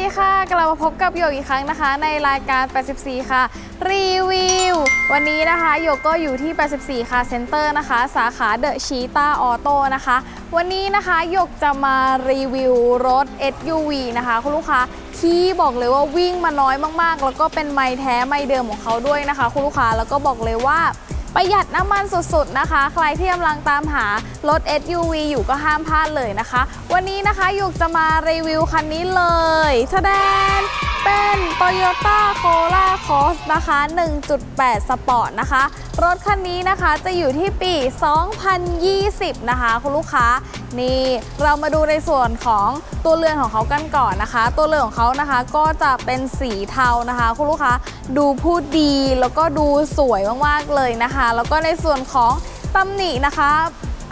ดีค่ะ กลับมาพบกับโยกอีกครั้งนะคะ ในรายการ 84 ค่ะ รีวิว วันนี้นะคะโยกก็อยู่ที่ 84 ค่ะเซ็นเตอร์นะคะ สาขาเดอะชีตาออโต้นะคะ วันนี้นะคะโยกจะมารีวิวรถ SUV นะคะ คุณลูกค้าที่บอกเลยว่าวิ่งมาน้อยมากๆ แล้วก็เป็นไม้แท้ไม้เดิมของเขาด้วยนะคะ คุณลูกค้าแล้วก็บอกเลยว่าประหยัดน้ำมันสุดๆนะคะ ใครที่กำลังตามหารถ SUV อยู่ก็ห้ามพลาดเลยนะคะ วันนี้นะคะยุกจะมารีวิวคันนี้เลยแสดงเป็น Toyota Corolla Cross นะคะ 1.8 Sport นะคะ รถคันนี้นะคะจะอยู่ที่ปี 2020 นะคะ คุณลูกค้า นี่เรามาดูในส่วนของตัวเรือนของเขากันก่อนนะคะ ตัวเรือนของเขานะคะก็จะเป็นสีเทานะคะ คุณลูกค้าดูพูดดีแล้วก็ดูสวยมากๆเลยนะคะ แล้วก็ในส่วนของตำหนินะคะ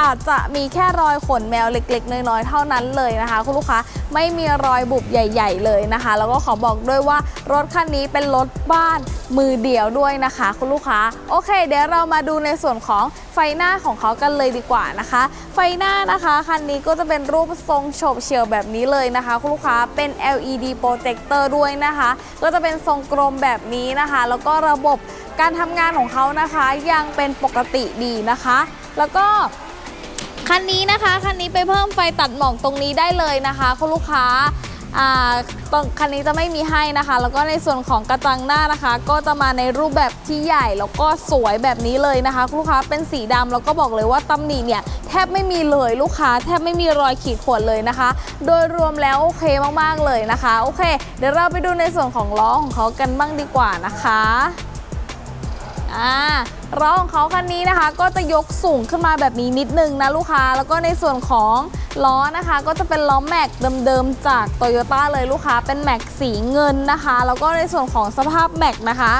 อาจจะมีแค่รอยขนแมวเล็กๆ น้อยๆ เท่านั้นเลยนะคะ คุณลูกค้าไม่มีรอยบุบใหญ่ ๆ เลยนะคะ แล้วก็ขอบอกด้วยว่ารถคันนี้เป็นรถบ้านมือเดียวด้วยนะคะ คุณลูกค้าโอเค เดี๋ยวเรามาดูในส่วนของไฟหน้าของเขากันเลยดีกว่านะคะ ไฟหน้านะคะคันนี้ก็จะเป็นรูปทรงโฉบเฉี่ยวแบบนี้เลยนะคะ คุณลูกค้าเป็น LED projector ด้วยนะคะ ก็จะเป็นทรงกลมแบบนี้นะคะ แล้วก็ระบบการทำงานของเขานะคะ ยังเป็นปกติดีนะคะ แล้วก็ คันนี้นะคะคันนี้ไปเพิ่มไฟตัดหมอกตรงนี้ได้เลยนะคะคุณลูกค้าอ่าตรงคันนี้จะไม่มีให้นะคะ แล้วก็ในส่วนของกระจังหน้านะคะ ก็จะมาในรูปแบบที่ใหญ่แล้วก็สวยแบบนี้เลยนะคะคุณลูกค้าเป็นสีดำแล้วก็บอกเลยว่าตำหนิเนี่ยแทบไม่มีเลยลูกค้าแทบไม่มีรอยขีดข่วนเลยนะคะ โดยรวมแล้วโอเคมากๆเลยนะคะโอเค เดี๋ยวเราไปดูในส่วนของล้อของเขากันบ้างดีกว่านะคะอ่า ล้อของเขาคันนี้นะคะ ก็จะยกสูงขึ้นมาแบบนี้นิดนึงนะลูกค้า แล้วก็ในส่วนของล้อนะคะ ก็จะเป็นล้อแม็กเดิมๆจาก t o y ยต้เลยลูกค้า เป็นแม็กสีเงินนะคะ แล้วก็ในส่วนของสภาพแม็กนะคะ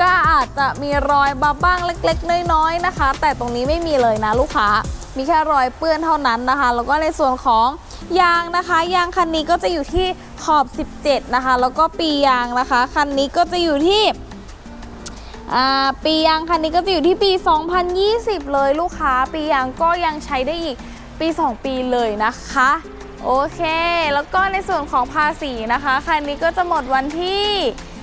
ก็อาจจะมีรอยบาบ้างเล็กๆ น้อยๆนะคะ แต่ตรงนี้ไม่มีเลยนะลูกค้า มีแค่รอยเปื้อนเท่านั้นนะคะ แล้วก็ในส่วนของยางนะคะ ยางคันนี้ก็จะอยู่ที่ขอบ 17 นะคะ แล้วก็ปียางนะคะ คันนี้ก็จะอยู่ที่ ปียางคันนี้ก็จะอยู่ที่ปี 2020 เลยลูกค้า ปียางก็ยังใช้ได้อีกปี 2 ปีเลยนะคะ โอเค แล้วก็ในส่วนของภาษีนะคะ คันนี้ก็จะหมดวันที่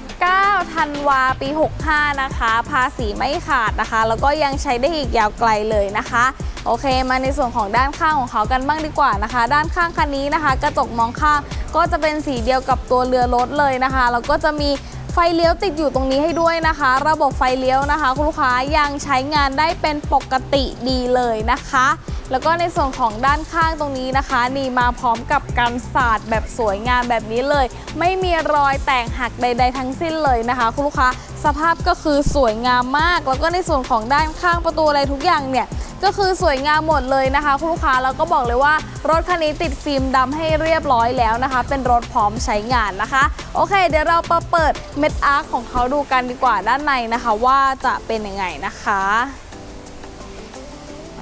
9 ธันวาปี 65 นะคะ ภาษีไม่ขาดนะคะ แล้วก็ยังใช้ได้อีกยาวไกลเลยนะคะ โอเค มาในส่วนของด้านข้างของเขากันบ้างดีกว่านะคะ ด้านข้างคันนี้นะคะ กระจกมองข้างก็จะเป็นสีเดียวกับตัวเรือรถเลยนะคะ แล้วก็จะมี ไฟเลี้ยวติดอยู่ตรงนี้ให้ด้วยนะคะ ระบบไฟเลี้ยวนะคะ คุณลูกค้ายังใช้งานได้เป็นปกติดีเลยนะคะ แล้วก็ในส่วนของด้านข้างตรงนี้นะคะ นี่มาพร้อมกับการสาดแบบสวยงามแบบนี้เลย ไม่มีรอยแตกหักใด ๆ ทั้งสิ้นเลยนะคะ คุณลูกค้าสภาพก็คือสวยงามมาก แล้วก็ในส่วนของด้านข้างประตูอะไรทุกอย่างเนี่ย ก็คือสวยงามหมดเลยนะคะ คุณลูกค้าแล้วก็บอกเลยว่ารถคันนี้ติดฟิล์มดำให้เรียบร้อยแล้วนะคะ เป็นรถพร้อมใช้งานนะคะ โอเค เดี๋ยวเรามาเปิดเม็ดอาร์คของเขาดูกันดีกว่าด้านในนะคะ ว่าจะเป็นยังไงนะคะ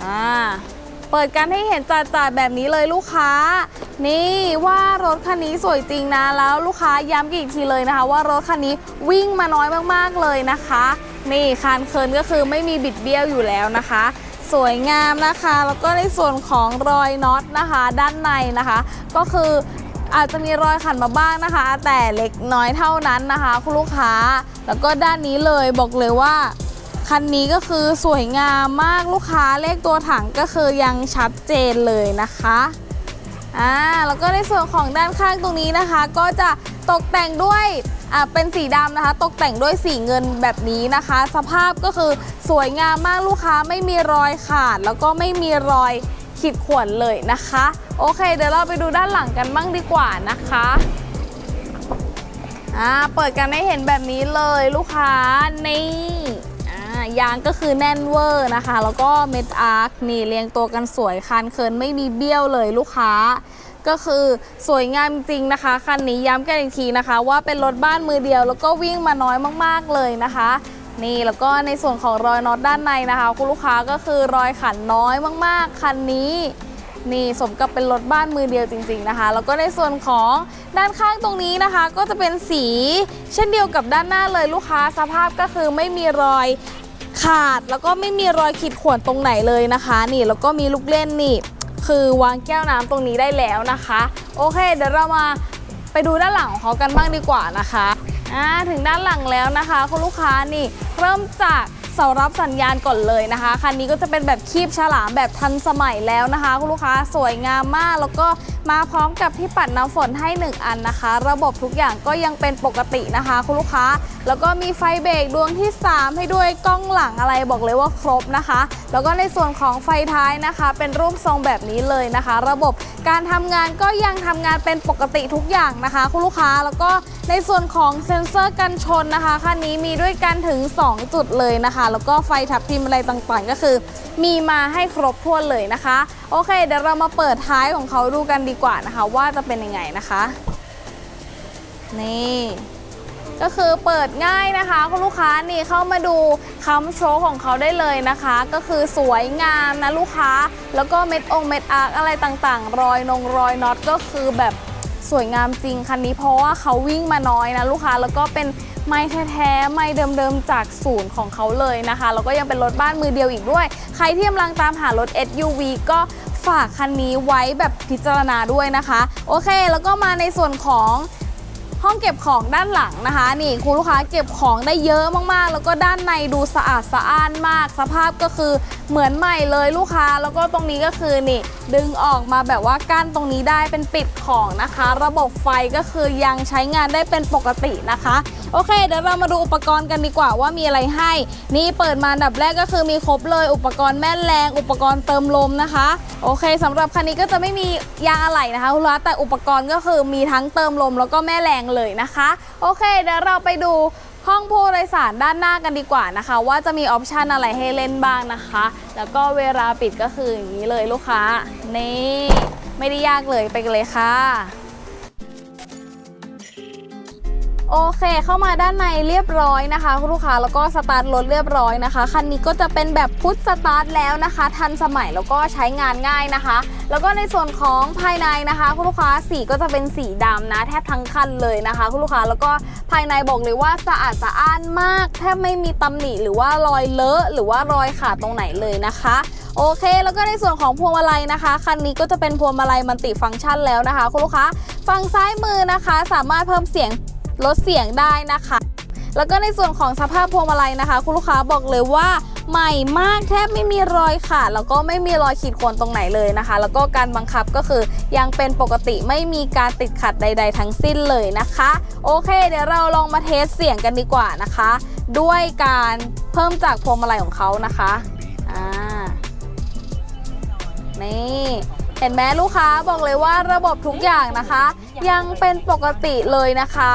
อ่าเปิดกันให้เห็นจ่าๆแบบนี้เลยลูกค้า นี่ว่ารถคันนี้สวยจริงนะแล้วลูกค้าย้ำอีกทีเลยนะคะ ว่ารถคันนี้วิ่งมาน้อยมากๆเลยนะคะ นี่คานเคินก็คือไม่มีบิดเบี้ยวอยู่แล้วนะคะ สวยงามนะคะ แล้วก็ในส่วนของรอยน็อตนะคะ ด้านในนะคะ ก็คืออาจจะมีรอยขันมาบ้างนะคะ แต่เล็กน้อยเท่านั้นนะคะ คุณลูกค้า แล้วก็ด้านนี้เลยบอกเลยว่าคันนี้ก็คือสวยงามมากลูกค้าเลขตัวถังก็คือยังชัดเจนเลยนะคะอ่าแล้วก็ในส่วนของด้านข้างตรงนี้นะคะ ก็จะตกแต่งด้วย อ่าเป็นสีดำนะคะ ตกแต่งด้วยสีเงินแบบนี้นะคะ สภาพก็คือสวยงามมากลูกค้าไม่มีรอยขาด แล้วก็ไม่มีรอยขีดข่วนเลยนะคะ โอเค เดี๋ยวเราไปดูด้านหลังกันบ้างดีกว่านะคะอ่าเปิดกันให้เห็นแบบนี้เลยลูกค้านี่อ่ายางก็คือแน่นเวอร์นะคะ แล้วก็เม็ดอาร์คนี่เรียงตัวกันสวยคันเคินไม่มีเบี้ยวเลยลูกค้า ก็คือสวยงามจริงนะคะ คันนี้ย้ำกันอีกทีนะคะ ว่าเป็นรถบ้านมือเดียว แล้วก็วิ่งมาน้อยมากๆเลยนะคะนี่แล้วก็ในส่วนของรอยน็อตด้านในนะคะ คุณลูกค้าก็คือรอยขันน้อยมากๆคันนี้นี่สมกับเป็นรถบ้านมือเดียวจริง ๆนะคะ แล้วก็ในส่วนของด้านข้างตรงนี้นะคะ ก็จะเป็นสี เช่นเดียวกับด้านหน้าเลยลูกค้าสภาพก็คือไม่มีรอยขาดแล้วก็ไม่มีรอยขีดข่วนตรงไหนเลยนะคะ นี่แล้วก็มีลูกเล่นนี่ คือวางแก้วน้ำตรงนี้ได้แล้วนะคะ โอเค เดี๋ยวเรามาไปดูด้านหลังของเขากันบ้างดีกว่านะคะอ่าถึงด้านหลังแล้วนะคะ คุณลูกค้านี่เริ่มจาก เสารับสัญญาณก่อนเลยนะคะ คันนี้ก็จะเป็นแบบคีบฉลามแบบทันสมัยแล้วนะคะ คุณลูกค้าสวยงามมาก แล้วก็มาพร้อมกับที่ปัดน้ำฝนให้ 1 อันนะคะ ระบบทุกอย่างก็ยังเป็นปกตินะคะ คุณลูกค้า แล้วก็มีไฟเบรกดวงที่ 3 ให้ด้วยกล้องหลังอะไรบอกเลยว่าครบนะคะ แล้วก็ในส่วนของไฟท้ายนะคะ เป็นรูปทรงแบบนี้เลยนะคะ ระบบการทำงานก็ยังทำงานเป็นปกติทุกอย่างนะคะ คุณลูกค้าแล้วก็ในส่วนของเซ็นเซอร์กันชนนะคะคันนี้มีด้วยกันถึง 2 จุดเลยนะคะแล้วก็ไฟทับทิมอะไรต่างๆ ก็คือ มีมาให้ครบถ้วนเลยนะคะ โอเค เดี๋ยวเรามาเปิดท้ายของเขาดูกันดีกว่านะคะ ว่าจะเป็นยังไงนะคะ นี่ก็คือเปิดง่ายนะคะ คุณลูกค้านี่เข้ามาดูคัมโชว์ของเขาได้เลยนะคะ ก็คือสวยงามนะลูกค้า แล้วก็เม็ดองเม็ดอาร์อะไรต่างๆ รอยนงรอยน็อตก็คือแบบสวยงามจริงคันนี้เพราะว่าเขาวิ่งมาน้อยนะลูกค้าแล้วก็เป็น ไม่แท้ๆไม่เดิมๆจากศูนย์ของเขาเลยนะคะ แล้วก็ยังเป็นรถบ้านมือเดียวอีกด้วย ใครที่กำลังตามหารถ SUV ก็ฝากคันนี้ไว้แบบพิจารณาด้วยนะคะ โอเค แล้วก็มาในส่วนของ ห้องเก็บของด้านหลังนะคะ นี่คุณลูกค้าเก็บของได้เยอะมากๆ แล้วก็ด้านในดูสะอาดสะอ้านมาก สภาพก็คือเหมือนใหม่เลยลูกค้า แล้วก็ตรงนี้ก็คือนี่ ดึงออกมาแบบว่ากั้นตรงนี้ได้เป็นปิดของนะคะ ระบบไฟก็คือยังใช้งานได้เป็นปกตินะคะโอเค เดี๋ยวเรามาดูอุปกรณ์กันดีกว่าว่ามีอะไรให้ นี่เปิดมาดับแรกก็คือมีครบเลย อุปกรณ์แม่แรง อุปกรณ์เติมลมนะคะ โอเคสำหรับคันนี้ก็จะไม่มียางอะไหล่นะคะคุณลูกค้าแต่อุปกรณ์ก็คือมีทั้งเติมลมแล้วก็แม่แรงเลยนะคะ โอเคเดี๋ยวเราไปดูห้องผู้โดยสารด้านหน้ากันดีกว่านะคะ ว่าจะมีออปชันอะไรให้เล่นบ้างนะคะ แล้วก็เวลาปิดก็คืออย่างนี้เลยลูกค้านี่ไม่ได้ยากเลยไปกันเลยค่ะ โอเคเข้ามาด้านในเรียบร้อยนะคะคุณลูกค้าแล้วก็สตาร์ทรถเรียบร้อยนะคะคันนี้ก็จะเป็นแบบพุทสตาร์ทแล้วนะคะ ทันสมัยแล้วก็ใช้งานง่ายนะคะ แล้วก็ในส่วนของภายในนะคะคุณลูกค้าสีก็จะเป็นสีดำนะแทบทั้งคันเลยนะคะคุณลูกค้าแล้วก็ภายในบอกเลยว่าสะอาดสะอ้านมากแทบไม่มีตำหนิหรือว่ารอยเลอะหรือว่ารอยขาดตรงไหนเลยนะคะโอเค แล้วก็ในส่วนของพวงมาลัยนะคะ คันนี้ก็จะเป็นพวงมาลัยมัลติฟังก์ชันแล้วนะคะ คุณลูกค้า ฝั่งซ้ายมือนะคะ สามารถเพิ่มเสียง ลดเสียงได้นะคะ แล้วก็ในส่วนของสภาพพวงมาลัยนะคะ คุณลูกค้าบอกเลยว่าใหม่มากแทบไม่มีรอยขาดแล้วก็ไม่มีรอยขีดข่วนตรงไหนเลยนะคะ แล้วก็การบังคับก็คือยังเป็นปกติไม่มีการติดขัดใด ๆ ทั้งสิ้นเลยนะคะ โอเค เดี๋ยวเราลองมาเทสเสียงกันดีกว่านะคะ ด้วยการเพิ่มจากพวงมาลัยของเขานะคะอ่านี่เห็นไหมลูกค้าบอกเลยว่าระบบทุกอย่างนะคะ ยังเป็นปกติเลยนะคะ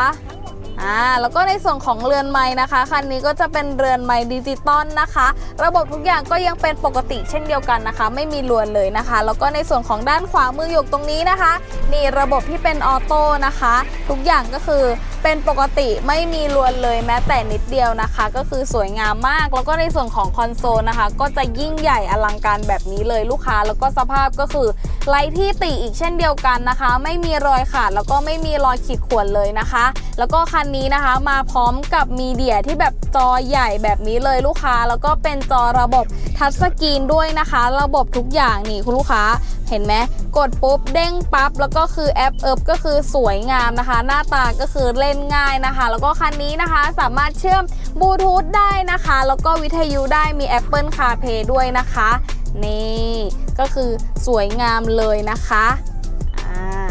อ่าแล้วก็ในส่วนของเรือนไม้นะคะคันนี้ก็จะเป็นเรือนไม้ดิจิตอลนะคะ ระบบทุกอย่างก็ยังเป็นปกติเช่นเดียวกันนะคะ ไม่มีลวนเลยนะคะ แล้วก็ในส่วนของด้านขวามือหยกตรงนี้นะคะ นี่ระบบที่เป็นออโต้นะคะ ทุกอย่างก็คือเป็นปกติไม่มีลวนเลยแม้แต่นิดเดียวนะคะ ก็คือสวยงามมาก แล้วก็ในส่วนของคอนโซลนะคะ ก็จะยิ่งใหญ่อลังการแบบนี้เลยลูกค้า แล้วก็สภาพก็คือไร้ที่ติอีกเช่นเดียวกันนะคะ ไม่มีรอยขาดแล้วก็ไม่มีรอยขีดข่วนเลยนะคะ แล้วก็คันนี้นะคะมาพร้อมกับมีเดียที่แบบจอใหญ่แบบนี้เลยลูกค้า แล้วก็เป็นจอระบบทัชสกรีนด้วยนะคะ ระบบทุกอย่างนี่คุณลูกค้า เห็นไหมกดปุ๊บเด้งปั๊บแล้วก็คือแอปเอิบก็คือสวยงามนะคะ หน้าตาก็คือเล่นง่ายนะคะ แล้วก็คันนี้นะคะสามารถเชื่อมบลูทูธได้นะคะ แล้วก็วิทยุได้มี Apple CarPlay ด้วยนะคะ นี่ก็คือสวยงามเลยนะคะอ่า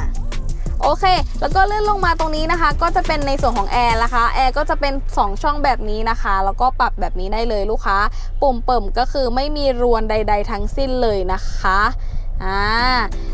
โอเค แล้วก็เลื่อนลงมาตรงนี้นะคะ ก็จะเป็นในส่วนของแอร์นะคะ แอร์ก็จะเป็น 2 ช่องแบบนี้นะคะ แล้วก็ปรับแบบนี้ได้เลยลูกค้า ปุ่มเปิ่มก็คือไม่มีรวนใด ๆ ทั้งสิ้นเลยนะคะ อ่า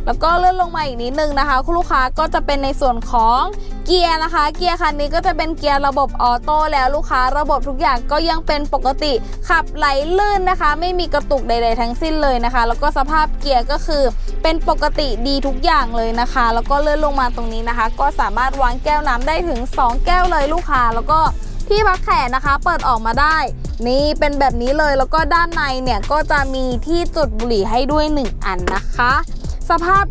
แล้วก็เลื่อนลงมาอีกนิดนึงนะคะ คุณลูกค้าก็จะเป็นในส่วนของเกียร์นะคะ เกียร์คันนี้ก็จะเป็นเกียร์ระบบออโต้แล้วลูกค้าระบบทุกอย่างก็ยังเป็นปกติขับไหลลื่นนะคะ ไม่มีกระตุกใด ๆ ทั้งสิ้นเลยนะคะ แล้วก็สภาพเกียร์ก็คือเป็นปกติดีทุกอย่างเลยนะคะ แล้วก็เลื่อนลงมาตรงนี้นะคะ ก็สามารถวางแก้วน้ำได้ถึง 2 แก้วเลยลูกค้า แล้วก็ที่พักแขนนะคะ เปิดออกมาได้ นี่เป็นแบบนี้เลยแล้วก็ด้านในเนี่ยก็จะมีที่จุดบุหรี่ให้ด้วย 1 อันนะคะ สภาพ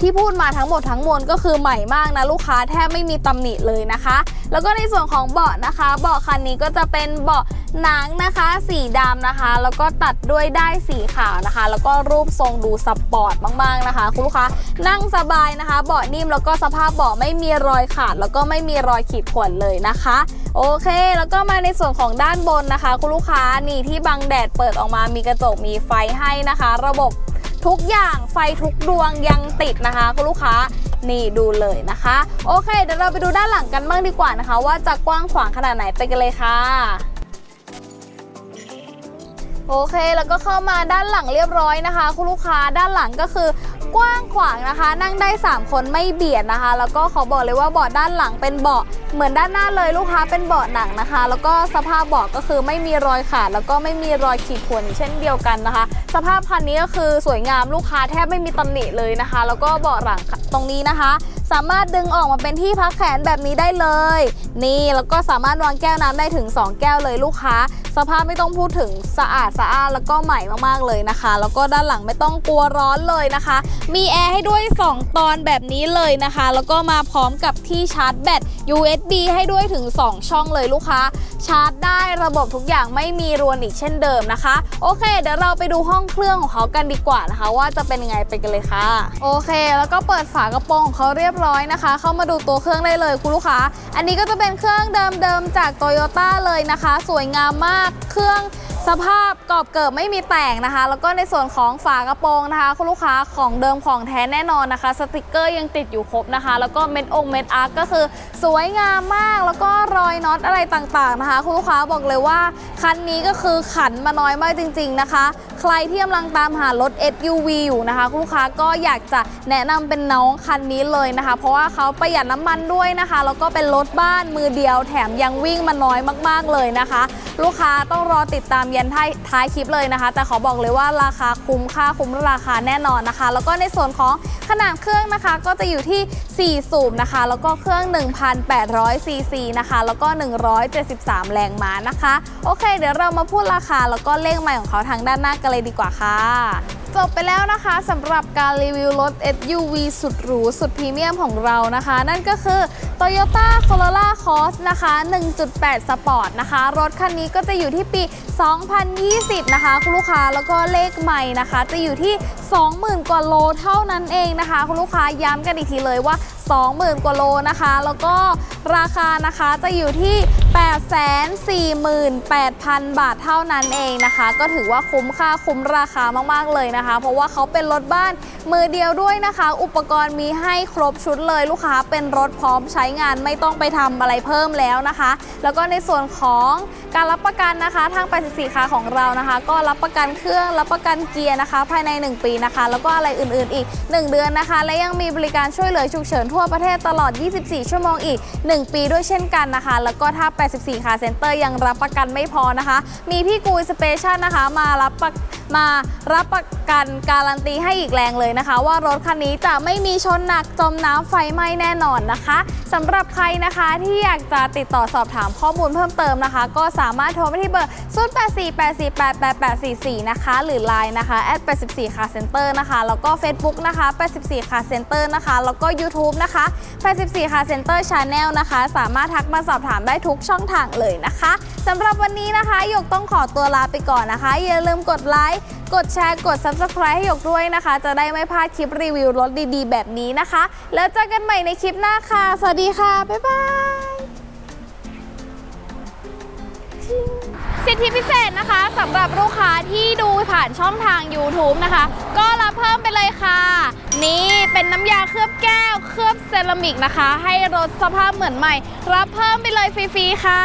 ที่พูดมาทั้งหมดทั้งมวลก็คือใหม่มากนะลูกค้าแทบไม่มีตำหนิเลยนะคะ แล้วก็ในส่วนของเบาะนะคะ เบาะคันนี้ก็จะเป็นเบาะหนังนะคะ สีดำนะคะ แล้วก็ตัดด้วยได้ายสีขาวนะคะ แล้วก็รูปทรงดูสปอร์ตมากๆนะคะ คุณลูกค้านั่งสบายนะคะ เบาะนิ่มแล้วก็สภาพเบาะไม่มีรอยขาด แล้วก็ไม่มีรอยขีดข่วนเลยนะคะ โอเค แล้วก็มาในส่วนของด้านบนนะคะ คุณลูกค้านี่ที่บังแดดเปิดออกมามีกระจกมีไฟให้นะคะ ระบบ ทุกอย่างไฟทุกดวงยังติดนะคะคุณลูกค้านี่ดูเลยนะคะ โอเค เดี๋ยวเราไปดูด้านหลังกันบ้างดีกว่านะคะ ว่าจะกว้างขวางขนาดไหนไปกันเลยค่ะโอเค แล้วก็เข้ามาด้านหลังเรียบร้อยนะคะ คุณลูกค้าด้านหลังก็คือ กว้างขวางนะคะ นั่งได้ 3 คนไม่เบียดนะคะ แล้วก็ขอบอกเลยว่าเบาะด้านหลังเป็นเบาะเหมือนด้านหน้าเลยลูกค้าเป็นเบาะหนังนะคะ แล้วก็สภาพเบาะก็คือไม่มีรอยขาดแล้วก็ไม่มีรอยขีดข่วนเช่นเดียวกันนะคะ สภาพคันนี้ก็คือสวยงามลูกค้าแทบไม่มีตำหนิเลยนะคะ แล้วก็เบาะหลังตรงนี้นะคะ สามารถดึงออกมาเป็นที่พักแขนแบบนี้ได้เลย นี่แล้วก็สามารถวางแก้วน้ำได้ถึง 2 แก้วเลยลูกค้า สภาพไม่ต้องพูดถึงสะอาดสะอาดแล้วก็ใหม่มากๆเลยนะคะ แล้วก็ด้านหลังไม่ต้องกลัวร้อนเลยนะคะ มีแอร์ให้ด้วย 2 ตอนแบบนี้เลยนะคะ แล้วก็มาพร้อมกับที่ชาร์จแบต USB ให้ด้วยถึง 2 ช่องเลยลูกค้า ชาร์จได้ระบบทุกอย่างไม่มีรวนอีกเช่นเดิมนะคะ โอเค เดี๋ยวเราไปดูห้องเครื่องของเขากันดีกว่านะคะ ว่าจะเป็นยังไงไปกันเลยค่ะ โอเค แล้วก็เปิดฝากระโปรงของเขาเรียบร้อยนะคะ เข้ามาดูตัวเครื่องได้เลยคุณลูกค้า อันนี้ก็จะเป็นเครื่องเดิมๆจาก Toyota เลยนะคะ สวยงามมากเครื่อง สภาพกรอบเกิบไม่มีแต่งนะคะ แล้วก็ในส่วนของฝากระโปรงนะคะ คุณลูกค้าของเดิมของแท้แน่นอนนะคะ สติกเกอร์ยังติดอยู่ครบนะคะ แล้วก็เม็ดองเม็ดอาร์ก็คือสวยงามมาก แล้วก็รอยน็อตอะไรต่างๆนะคะ คุณลูกค้าบอกเลยว่า คันนี้ก็คือขันมาน้อยมากจริง ๆนะคะ ใครที่กำลังตามหารถ SUV อยู่นะคะ คุณลูกค้าก็อยากจะแนะนำเป็นน้องคันนี้เลยนะคะ เพราะว่าเขาประหยัดน้ำมันด้วยนะคะ แล้วก็เป็นรถบ้านมือเดียวแถมยังวิ่งมาน้อยมาก ๆเลยนะคะ ลูกค้าต้องรอติดตามยันท้ายท้ายคลิปเลยนะคะ แต่ขอบอกเลยว่าราคาคุ้มค่าคุ้มราคาแน่นอนนะคะ แล้วก็ในส่วนของขนาดเครื่องนะคะ ก็จะอยู่ที่ 4 สูบนะคะ แล้วก็เครื่อง 1,800ซีซีนะคะ แล้วก็ 173 แรงม้านะคะ โอเค เดี๋ยวเรามาพูดราคาแล้วก็เลขใหม่ของเขาทางด้านหน้ากันเลยดีกว่าค่ะ จบไปแล้วนะคะสำหรับการรีวิวรถ SUV สุดหรู สุดพรีเมียมของเรานะคะ นั่นก็คือ Toyota Corolla Cross นะคะ 1.8 Sport นะคะ รถคันนี้ก็จะอยู่ที่ปี 2020 นะคะ คุณลูกค้าแล้วก็เลขใหม่นะคะ จะอยู่ที่ 20,000 กว่าโลเท่านั้นเองนะคะ คุณลูกค้าย้ำกันอีกทีเลยว่า 20,000 กว่าโลนะคะ แล้วก็ราคานะคะจะอยู่ที่ 848,000 บาทเท่านั้นเองนะคะ ก็ถือว่าคุ้มค่าคุ้มราคามากๆเลยนะคะ เพราะว่าเขาเป็นรถบ้านมือเดียวด้วยนะคะ อุปกรณ์มีให้ครบชุดเลยลูกค้าเป็นรถพร้อมใช้งานไม่ต้องไปทำอะไรเพิ่มแล้วนะคะ แล้วก็ในส่วนของการรับประกันนะคะ ทาง84คาของเรานะคะ ก็รับประกันเครื่องรับประกันเกียร์นะคะ ภายใน 1 ปีนะคะ แล้วก็อะไรอื่นๆอีก 1 เดือนนะคะ และยังมีบริการช่วยเหลือฉุกเฉินทั่วประเทศตลอด 24 ชั่วโมงอีก 1 ปีด้วยเช่นกันนะคะ แล้วก็ถ้าไป84คาเซ็นเตอร์ยังรับประกันไม่พอนะคะ มีพี่กูยสเปเชียลนะคะ มารับประมารับประกันการันตีให้อีกแรงเลยนะคะ ว่ารถคันนี้จะไม่มีชนหนักจมน้ำไฟไหม้แน่นอนนะคะสำหรับใครนะคะที่อยากจะติดต่อสอบถามข้อมูลเพิ่มเติมนะคะ ก็สามารถโทรไปที่เบอร์ 0848488844 นะคะ หรือ Line นะคะแอด84 Car Center นะคะ แล้วก็ Facebook นะคะ84 Car Center นะคะ แล้วก็ YouTube นะคะ84 Car Center Channel นะคะ สามารถทักมาสอบถามได้ทุกช่องทางเลยนะคะสำหรับวันนี้นะคะหยกต้องขอตัวลาไปก่อนนะคะ อย่าลืมกดไลค์กดแชร์กด Subscribe ให้หยกด้วยนะคะ จะได้ไม่พลาดคลิปรีวิวรถดีๆ แบบนี้นะคะ แล้วเจอกันใหม่ในคลิปหน้าค่ะ สวัสดีค่ะ บ๊ายบายสิทธิพิเศษนะคะสำหรับลูกค้าที่ดูผ่านช่องทาง YouTube นะคะ ก็รับเพิ่มไปเลยค่ะ นี่เป็นน้ำยาเคลือบแก้ว เคลือบเซรามิกนะคะ ให้รถสภาพเหมือนใหม่ รับเพิ่มไปเลยฟรีๆค่ะ